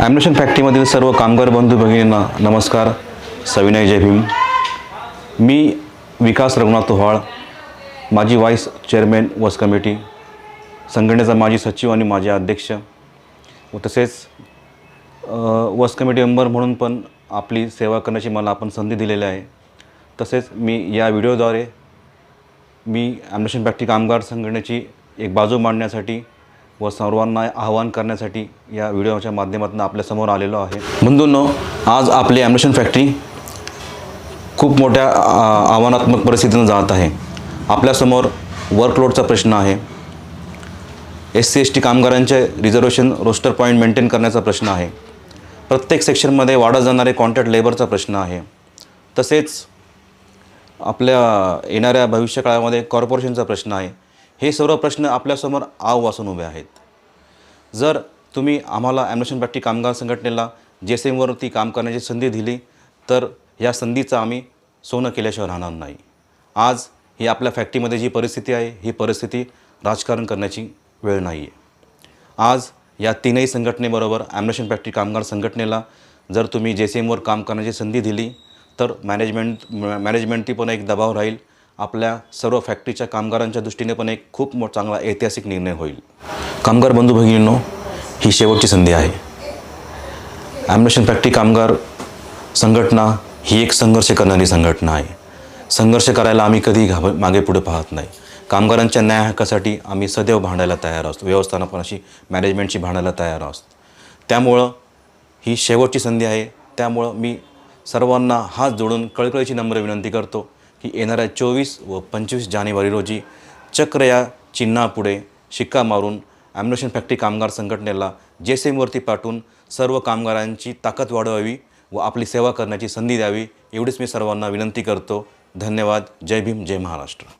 Ammunition फॅक्टरीमधील सर्व कामगार बंधू भगिनींना नमस्कार. सविनय जय भीम. मी विकास रघुनाथ तोहाळ माजी व्हाईस चेअरमॅन वस कमिटी संघटनेचा माजी सचिव आणि माझे अध्यक्ष व तसेच वस कमिटी मेंबर म्हणून पण आपली सेवा करण्याची मला आपण संधी दिलेली आहे. तसेच मी या व्हिडिओद्वारे मी ॲम्युनेशन फॅक्टरी कामगार संघटनेची एक बाजू मांडण्यासाठी व सर्वांना आवाहन करण्यासाठी या व्हिडिओच्या माध्यमातून आपल्यासमोर आलेलो आहे. बंधूंनो आज आपली ॲम्युनेशन फॅक्टरी खूप मोठ्या आव्हानात्मक परिस्थितीनं जात आहे. आपल्यासमोर वर्कलोडचा प्रश्न आहे. एस सी एस टी कामगारांचे रिझर्वेशन रोस्टर पॉईंट मेंटेन करण्याचा प्रश्न आहे. प्रत्येक सेक्शनमध्ये वाढत जाणारे कॉन्ट्रॅक्ट लेबरचा प्रश्न आहे. तसेच आपल्या येणाऱ्या भविष्यकाळामध्ये कॉर्पोरेशनचा प्रश्न आहे. हे सर्व प्रश्न आपल्यासमोर आव वासून उभे आहेत. जर तुम्ही आम्हाला ॲम्युनेशन फॅक्टरी कामगार संघटनेला जे एस एमवरती काम करण्याची संधी दिली तर या संधीचं आम्ही सोनं केल्याशिवाय राहणार नाही. आज ही आपल्या फॅक्टरीमध्ये जी परिस्थिती आहे ही परिस्थिती राजकारण करण्याची वेळ नाही आहे आज या तीनही संघटनेबरोबर ॲम्युनेशन फॅक्टरी कामगार संघटनेला जर तुम्ही जे सी एमवर काम करण्याची संधी दिली तर मॅनेजमेंट मॅनेजमेंटची पण एक दबाव राहील. आपल्या सर्व फॅक्टरीच्या कामगारांच्या दृष्टीने पण एक खूप मोठ चांगला ऐतिहासिक निर्णय होईल. कामगार बंधू भगिनींनो ही शेवटची संधी आहे. ॲम्युनेशन फॅक्टरी कामगार संघटना ही एक संघर्ष करणारी संघटना आहे. संघर्ष करायला आम्ही कधीही घाब मागे पुढे पाहत नाही. कामगारांच्या न्याय हक्कासाठी आम्ही सदैव भांडायला तयार असतो. व्यवस्थापनाशी मॅनेजमेंटशी भांडायला तयार असतो. त्यामुळं ही शेवटची संधी आहे. त्यामुळं मी सर्वांना हात जोडून कळकळीची नम्र विनंती करतो. की येणाऱ्या चोवीस व पंचवीस जानेवारी रोजी चक्र या चिन्हापुढे शिक्का मारून ॲम्युनेशन फॅक्टरी कामगार संघटनेला जे सेमवरती पाठवून सर्व कामगारांची ताकद वाढवावी व आपली सेवा करण्याची संधी द्यावी एवढीच मी सर्वांना विनंती करतो. धन्यवाद. जय भीम. जय महाराष्ट्र.